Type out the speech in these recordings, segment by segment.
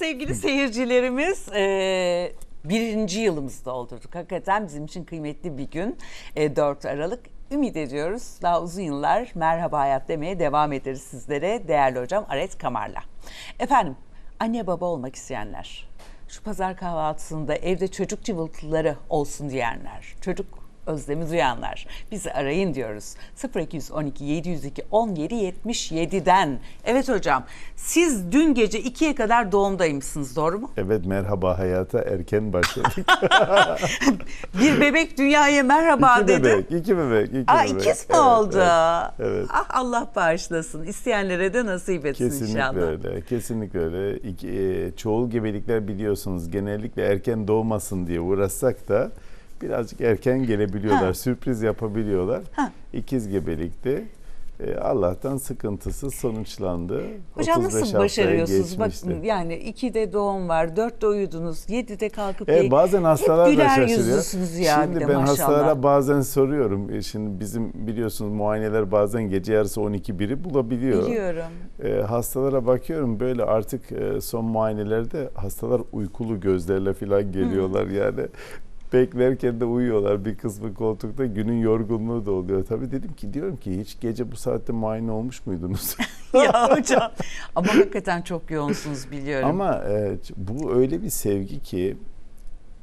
Sevgili seyircilerimiz e, birinci yılımızda oldurduk. Hakikaten bizim için kıymetli bir gün. E, 4 Aralık. Ümit ediyoruz daha uzun yıllar merhaba hayat demeye devam ederiz sizlere. Değerli hocam Aret Kamar'la. Efendim anne baba olmak isteyenler, şu pazar kahvaltısında evde çocuk cıvıltıları olsun diyenler, çocuk özlemi duyanlar bizi arayın diyoruz. 0212 702 17 77'den. Evet hocam siz dün gece 2'ye kadar doğumdaymışsınız doğru mu? Evet merhaba hayata erken başladık. Bir bebek dünyaya merhaba iki dedi. bebek, iki bebek, iki Aa, bebek. ikiz mi Evet, oldu? Evet, evet. Ah Allah bağışlasın. İsteyenlere de nasip etsin Kesinlikle inşallah. öyle, kesinlikle öyle. İki, e, çoğul gebelikler biliyorsunuz genellikle erken doğmasın diye uğraşsak da birazcık erken gelebiliyorlar, Ha. sürpriz yapabiliyorlar. Ha. İkiz gebelikti. E, Allah'tan sıkıntısı sonuçlandı. Hocam 35 nasıl başarıyorsunuz? geçmişti. Bakın yani 2'de doğum var, 4'te uyudunuz, 7'de kalkıp Evet, bazen hastalar hep da şaşırıyor. ya Şimdi ben maşallah. hastalara bazen soruyorum. E, Şimdi bizim biliyorsunuz muayeneler bazen gece yarısı 12 biri bulabiliyor. Biliyorum. E, hastalara bakıyorum böyle artık e, son muayenelerde hastalar uykulu gözlerle falan geliyorlar yani. Beklerken de uyuyorlar bir kısmı koltukta günün yorgunluğu da oluyor. Tabii dedim ki diyorum ki hiç gece bu saatte muayene olmuş muydunuz? ya hocam ama hakikaten çok yoğunsunuz biliyorum. Ama e, bu öyle bir sevgi ki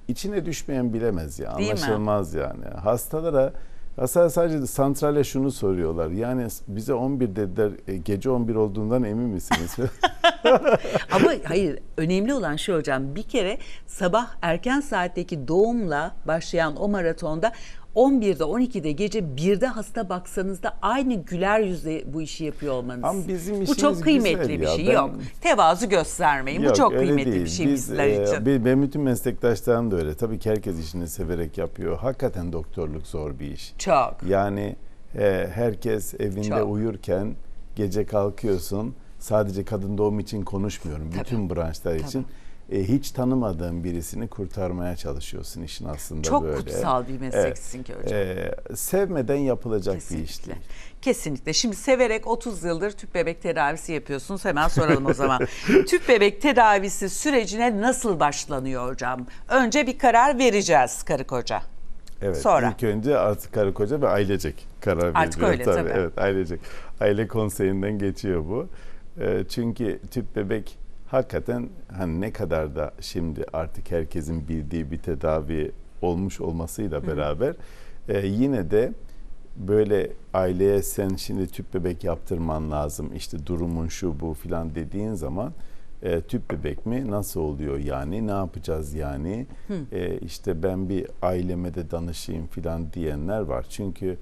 içine düşmeyen bilemez ya. Değil mi? Yani. Hastalara hastalar sadece santrale şunu soruyorlar. Yani bize 11 dediler e, gece 11 olduğundan emin misiniz? Ama hayır önemli olan şu hocam bir kere sabah erken saatteki doğumla başlayan o maratonda 11'de 12'de gece 1'de hasta baksanız da aynı güler yüzle bu işi yapıyor olmanız. Ama bizim bu işimiz çok kıymetli bir şey. Ben- Yok tevazu göstermeyin. bu Yok, çok öyle kıymetli değil. bir şey Biz, bizler e, için. be- Benim bütün meslektaşlarım da öyle. Tabii ki herkes işini severek yapıyor. Hakikaten doktorluk zor bir iş. Çok. Yani e, herkes evinde Çok. uyurken gece kalkıyorsun. Sadece kadın doğum için konuşmuyorum. Tabii. Bütün branşlar için. E, hiç tanımadığın birisini kurtarmaya çalışıyorsun işin aslında Çok böyle. kutsal bir mesleksin ki hocam. E, sevmeden yapılacak bir iş Kesinlikle. değil. Kesinlikle. Şimdi severek 30 yıldır tüp bebek tedavisi yapıyorsunuz. Hemen soralım o zaman. tüp bebek tedavisi sürecine nasıl başlanıyor hocam? Önce bir karar vereceğiz karı koca. Evet. Sonra? İlk önce artık karı koca ve ailecek karar Artık veriliyor. öyle, tabii. Evet ailecek. Aile konseyinden geçiyor bu. Ee, çünkü tüp bebek hakikaten hani ne kadar da şimdi artık herkesin bildiği bir tedavi olmuş olmasıyla beraber e, yine de böyle aileye sen şimdi tüp bebek yaptırman lazım işte durumun şu bu filan dediğin zaman e, tüp bebek mi nasıl oluyor yani ne yapacağız yani? E, işte ben bir aileme de danışayım filan diyenler var. Çünkü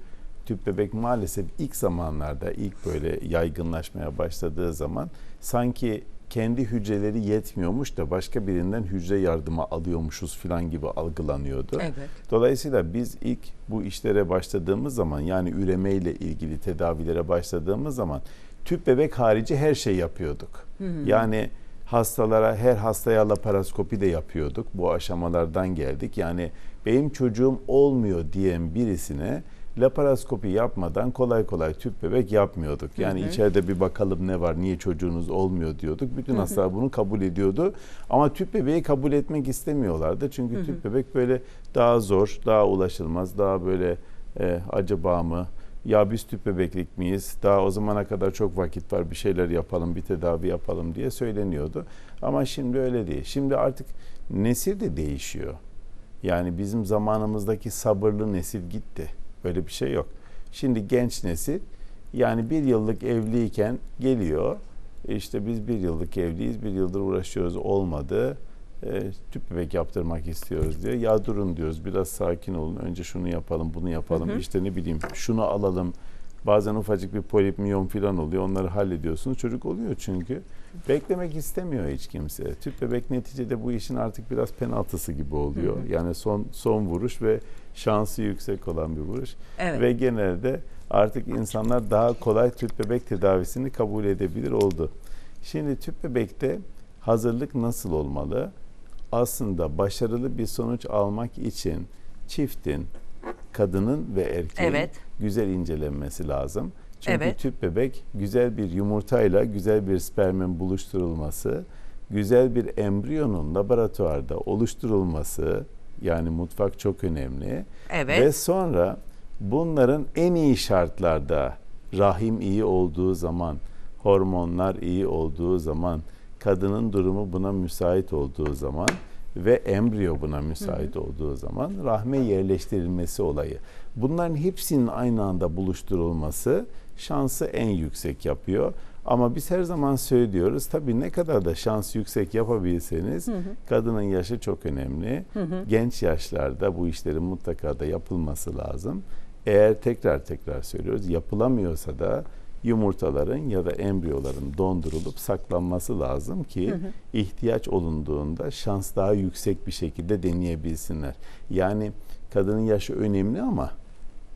tüp bebek maalesef ilk zamanlarda ilk böyle yaygınlaşmaya başladığı zaman sanki kendi hücreleri yetmiyormuş da başka birinden hücre yardımı alıyormuşuz filan gibi algılanıyordu. Evet. Dolayısıyla biz ilk bu işlere başladığımız zaman yani üremeyle ilgili tedavilere başladığımız zaman tüp bebek harici her şey yapıyorduk. Yani hastalara her hastaya laparoskopi de yapıyorduk. Bu aşamalardan geldik. Yani benim çocuğum olmuyor diyen birisine laparoskopi yapmadan kolay kolay tüp bebek yapmıyorduk. Yani içeride bir bakalım ne var, niye çocuğunuz olmuyor diyorduk. Bütün hastalar bunu kabul ediyordu. Ama tüp bebeği kabul etmek istemiyorlardı. Çünkü tüp bebek böyle daha zor, daha ulaşılmaz, daha böyle e, acaba mı? Ya biz tüp bebeklik miyiz? Daha o zamana kadar çok vakit var bir şeyler yapalım, bir tedavi yapalım diye söyleniyordu. Ama şimdi öyle değil. Şimdi artık nesil de değişiyor. Yani bizim zamanımızdaki sabırlı nesil gitti. Öyle bir şey yok. Şimdi genç nesil yani bir yıllık evliyken geliyor. İşte biz bir yıllık evliyiz, bir yıldır uğraşıyoruz olmadı. E, tüp bebek yaptırmak istiyoruz diyor. Ya durun diyoruz biraz sakin olun. Önce şunu yapalım, bunu yapalım. İşte ne bileyim şunu alalım. Bazen ufacık bir polip miyom falan oluyor. Onları hallediyorsunuz. Çocuk oluyor çünkü. Beklemek istemiyor hiç kimse. Tüp bebek neticede bu işin artık biraz penaltısı gibi oluyor. Yani son son vuruş ve şansı yüksek olan bir vuruş. Evet. Ve genelde artık insanlar daha kolay tüp bebek tedavisini kabul edebilir oldu. Şimdi tüp bebekte hazırlık nasıl olmalı? Aslında başarılı bir sonuç almak için çiftin, kadının ve erkeğin Evet. güzel incelenmesi lazım. Çünkü Evet. tüp bebek güzel bir yumurtayla güzel bir spermin buluşturulması güzel bir embriyonun laboratuvarda oluşturulması yani mutfak çok önemli. Evet. Ve sonra bunların en iyi şartlarda rahim iyi olduğu zaman, hormonlar iyi olduğu zaman, kadının durumu buna müsait olduğu zaman ve embriyo buna müsait olduğu zaman rahme yerleştirilmesi olayı. Bunların hepsinin aynı anda buluşturulması şansı en yüksek yapıyor. Ama biz her zaman söylüyoruz tabii ne kadar da şans yüksek yapabilseniz kadının yaşı çok önemli. Genç yaşlarda bu işlerin mutlaka da yapılması lazım. Eğer tekrar tekrar söylüyoruz yapılamıyorsa da yumurtaların ya da embriyoların dondurulup saklanması lazım ki ihtiyaç olunduğunda şans daha yüksek bir şekilde deneyebilsinler. Yani kadının yaşı önemli ama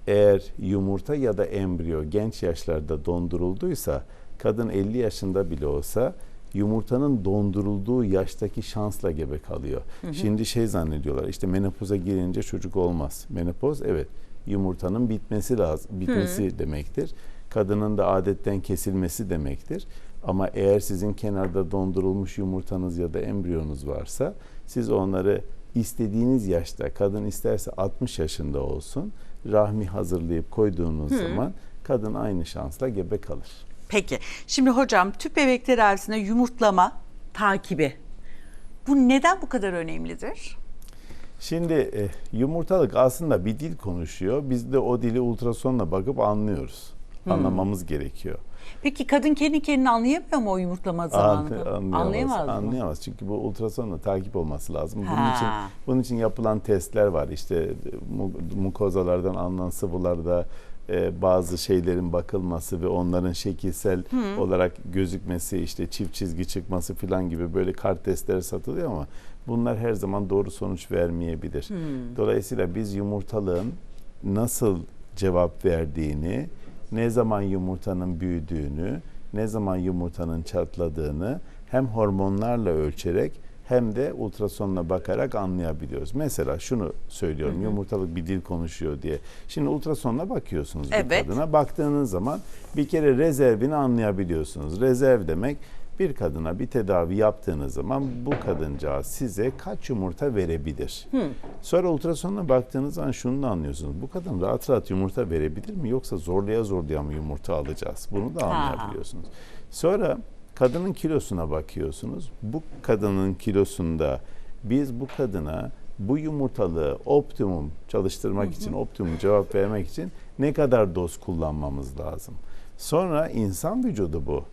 eğer yumurta ya da embriyo genç yaşlarda dondurulduysa kadın 50 yaşında bile olsa yumurtanın dondurulduğu yaştaki şansla gebe kalıyor. Şimdi şey zannediyorlar işte menopoza girince çocuk olmaz. Menopoz evet yumurtanın bitmesi lazım, bitmesi demektir. Kadının da adetten kesilmesi demektir. Ama eğer sizin kenarda dondurulmuş yumurtanız ya da embriyonuz varsa siz onları istediğiniz yaşta kadın isterse 60 yaşında olsun rahmi hazırlayıp koyduğunuz zaman kadın aynı şansla gebe kalır. Peki. Şimdi hocam tüp bebek tedavisinde yumurtlama takibi. Bu neden bu kadar önemlidir? Şimdi e, yumurtalık aslında bir dil konuşuyor. Biz de o dili ultrasonla bakıp anlıyoruz. Anlamamız gerekiyor. Peki kadın kendi kendini anlayamıyor mu o yumurtlama zamanında? An- Anlayamaz mı? Anlayamaz. Çünkü bu ultrasonla takip olması lazım. Bunun Ha. için bunun için yapılan testler var. İşte mu- mukozalardan alınan sıvılarda e, bazı şeylerin bakılması ve onların şekilsel olarak gözükmesi, işte çift çizgi çıkması falan gibi böyle kart testleri satılıyor ama bunlar her zaman doğru sonuç vermeyebilir. Dolayısıyla biz yumurtalığın nasıl cevap verdiğini, ne zaman yumurtanın büyüdüğünü, ne zaman yumurtanın çatladığını hem hormonlarla ölçerek hem de ultrasonla bakarak anlayabiliyoruz. Mesela şunu söylüyorum yumurtalık bir dil konuşuyor diye. Şimdi ultrasonla bakıyorsunuz bir Evet. kadına. Baktığınız zaman bir kere rezervini anlayabiliyorsunuz. Rezerv demek bir kadına bir tedavi yaptığınız zaman bu kadıncağız size kaç yumurta verebilir? Sonra ultrasonla baktığınız zaman şunu da anlıyorsunuz. Bu kadın rahat rahat yumurta verebilir mi yoksa zorlaya zorlaya mı yumurta alacağız? Bunu da anlayabiliyorsunuz. Sonra kadının kilosuna bakıyorsunuz. Bu kadının kilosunda biz bu kadına bu yumurtalığı optimum çalıştırmak için, optimum cevap vermek için ne kadar doz kullanmamız lazım? Sonra insan vücudu bu.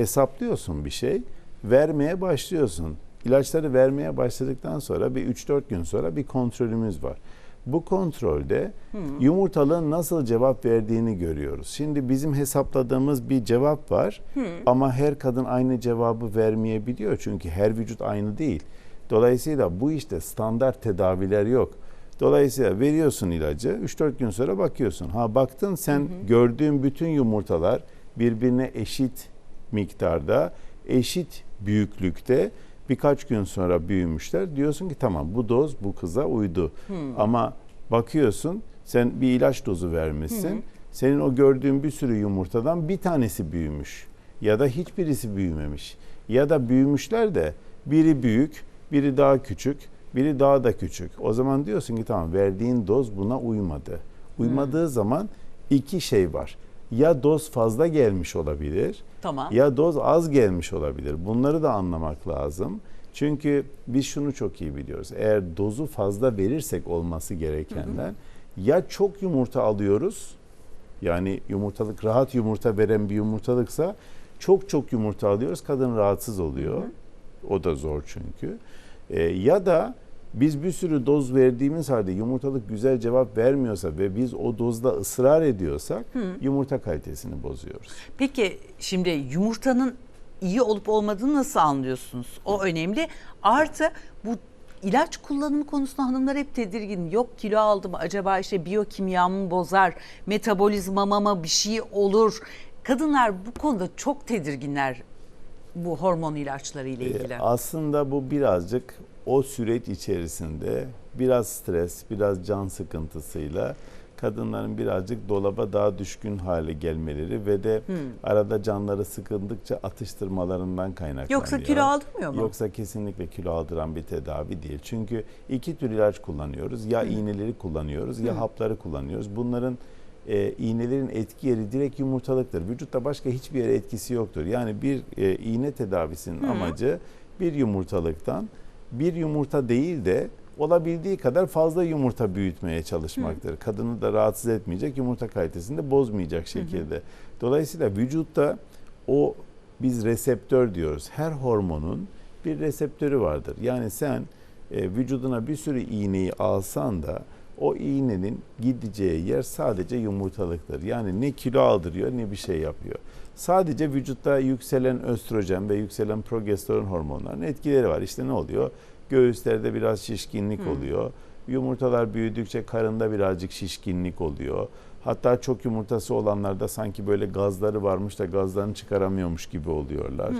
Hesaplıyorsun bir şey, vermeye başlıyorsun. İlaçları vermeye başladıktan sonra bir 3-4 gün sonra bir kontrolümüz var. Bu kontrolde yumurtalığın nasıl cevap verdiğini görüyoruz. Şimdi bizim hesapladığımız bir cevap var ama her kadın aynı cevabı vermeyebiliyor çünkü her vücut aynı değil. Dolayısıyla bu işte standart tedaviler yok. Dolayısıyla veriyorsun ilacı 3-4 gün sonra bakıyorsun. Ha baktın sen gördüğün bütün yumurtalar birbirine eşit miktarda, eşit büyüklükte birkaç gün sonra büyümüşler. Diyorsun ki tamam bu doz bu kıza uydu. Ama bakıyorsun sen bir ilaç dozu vermişsin. Senin o gördüğün bir sürü yumurtadan bir tanesi büyümüş ya da hiçbirisi büyümemiş. Ya da büyümüşler de biri büyük, biri daha küçük, biri daha da küçük. O zaman diyorsun ki tamam verdiğin doz buna uymadı. Uymadığı zaman iki şey var. Ya doz fazla gelmiş olabilir Tamam. ya doz az gelmiş olabilir. Bunları da anlamak lazım. Çünkü biz şunu çok iyi biliyoruz. Eğer dozu fazla verirsek olması gerekenden ya çok yumurta alıyoruz. Yani yumurtalık rahat yumurta veren bir yumurtalıksa çok çok yumurta alıyoruz. Kadın rahatsız oluyor. O da zor çünkü. Ee, ya da biz bir sürü doz verdiğimiz halde yumurtalık güzel cevap vermiyorsa ve biz o dozda ısrar ediyorsak yumurta kalitesini bozuyoruz. Peki şimdi yumurtanın iyi olup olmadığını nasıl anlıyorsunuz? O önemli. Artı bu ilaç kullanımı konusunda hanımlar hep tedirgin. Yok kilo aldım acaba işte biyokimyamı bozar, metabolizmama mı bir şey olur. Kadınlar bu konuda çok tedirginler bu hormon ilaçları ile Ee, ilgili. Aslında bu birazcık o süreç içerisinde biraz stres, biraz can sıkıntısıyla kadınların birazcık dolaba daha düşkün hale gelmeleri ve de arada canları sıkıldıkça atıştırmalarından kaynaklanıyor. Yoksa kilo aldırmıyor mu? Yoksa kesinlikle kilo aldıran bir tedavi değil. Çünkü iki tür ilaç kullanıyoruz. Ya iğneleri kullanıyoruz ya hapları kullanıyoruz. Bunların e, iğnelerin etki yeri direkt yumurtalıktır. Vücutta başka hiçbir yere etkisi yoktur. Yani bir e, iğne tedavisinin amacı bir yumurtalıktan bir yumurta değil de olabildiği kadar fazla yumurta büyütmeye çalışmaktır. Kadını da rahatsız etmeyecek, yumurta kalitesini de bozmayacak şekilde. Dolayısıyla vücutta o biz reseptör diyoruz. Her hormonun bir reseptörü vardır. Yani sen e, vücuduna bir sürü iğneyi alsan da o iğnenin gideceği yer sadece yumurtalıktır. Yani ne kilo aldırıyor ne bir şey yapıyor. Sadece vücutta yükselen östrojen ve yükselen progesteron hormonlarının etkileri var. İşte ne oluyor? Göğüslerde biraz şişkinlik oluyor. Yumurtalar büyüdükçe karında birazcık şişkinlik oluyor. Hatta çok yumurtası olanlarda sanki böyle gazları varmış da gazlarını çıkaramıyormuş gibi oluyorlar.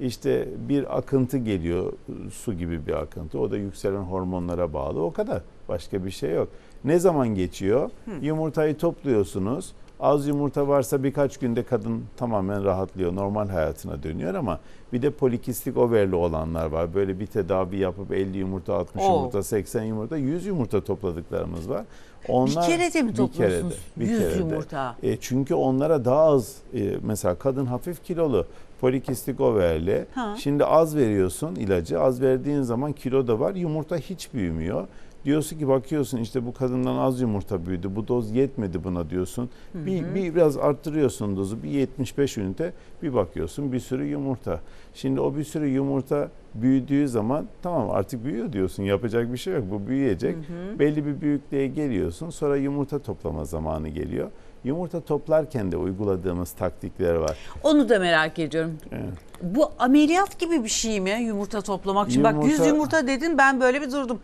İşte bir akıntı geliyor, su gibi bir akıntı. O da yükselen hormonlara bağlı. O kadar. Başka bir şey yok. Ne zaman geçiyor? Yumurtayı topluyorsunuz. Az yumurta varsa birkaç günde kadın tamamen rahatlıyor, normal hayatına dönüyor ama bir de polikistik overli olanlar var. Böyle bir tedavi yapıp 50 yumurta, 60 Oo. yumurta, 80 yumurta, 100 yumurta topladıklarımız var. Onlar kerede mi bir topluyorsunuz? bir 100 kerede. yumurta. E, çünkü onlara daha az e, mesela kadın hafif kilolu polikistik overli. Ha. Şimdi az veriyorsun ilacı. Az verdiğin zaman kilo da var. Yumurta hiç büyümüyor. Diyorsun ki bakıyorsun işte bu kadından az yumurta büyüdü. Bu doz yetmedi buna diyorsun. Bir, bir biraz arttırıyorsun dozu. Bir 75 ünite bir bakıyorsun bir sürü yumurta. Şimdi o bir sürü yumurta büyüdüğü zaman tamam artık büyüyor diyorsun. Yapacak bir şey yok. Bu büyüyecek. Belli bir büyüklüğe geliyorsun. Sonra yumurta toplama zamanı geliyor. Yumurta toplarken de uyguladığımız taktikler var. Onu da merak ediyorum. Evet. Bu ameliyat gibi bir şey mi yumurta toplamak için? Bak 100 Yumurta- yumurta dedin ben böyle bir durdum.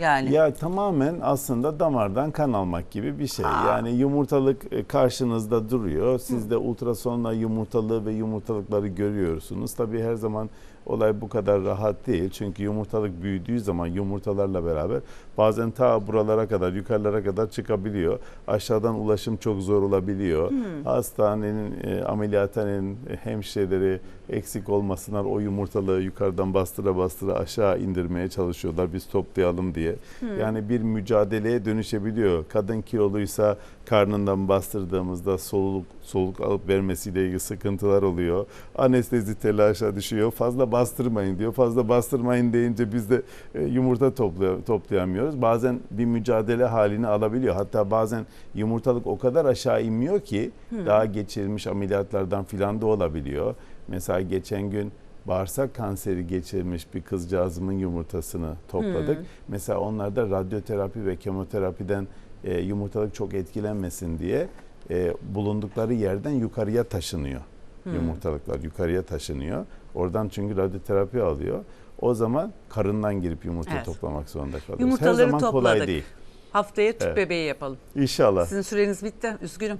Yani Ya tamamen aslında damardan kan almak gibi bir şey. Yani yumurtalık e, karşınızda duruyor. Siz de ultrasonla yumurtalığı ve yumurtalıkları görüyorsunuz. Tabii her zaman olay bu kadar rahat değil. Çünkü yumurtalık büyüdüğü zaman yumurtalarla beraber bazen ta buralara kadar, yukarılara kadar çıkabiliyor. Aşağıdan ulaşım çok zor olabiliyor. Hastanenin, e, ameliyathanenin hemşireleri eksik olmasınlar o yumurtalığı yukarıdan bastıra bastıra aşağı indirmeye çalışıyorlar biz toplayalım diye. Yani bir mücadeleye dönüşebiliyor. Kadın kiloluysa karnından bastırdığımızda soluk soluk alıp vermesiyle ilgili sıkıntılar oluyor. Anestezi telaşa düşüyor. Fazla bastırmayın diyor. Fazla bastırmayın deyince biz de e, yumurta topla- toplayamıyoruz. Bazen bir mücadele halini alabiliyor. Hatta bazen yumurtalık o kadar aşağı inmiyor ki daha geçirilmiş ameliyatlardan filan da olabiliyor. Mesela geçen gün bağırsak kanseri geçirmiş bir kızcağızımın yumurtasını topladık. Mesela onlarda radyoterapi ve kemoterapiden e, yumurtalık çok etkilenmesin diye e, bulundukları yerden yukarıya taşınıyor. Yumurtalıklar yukarıya taşınıyor. Oradan çünkü radyoterapi alıyor. O zaman karından girip yumurta Evet. toplamak zorunda kalıyoruz. Yumurtaları Her zaman topladık. kolay değil. haftaya tüp Evet. bebeği yapalım. İnşallah. Sizin süreniz bitti. Üzgünüm.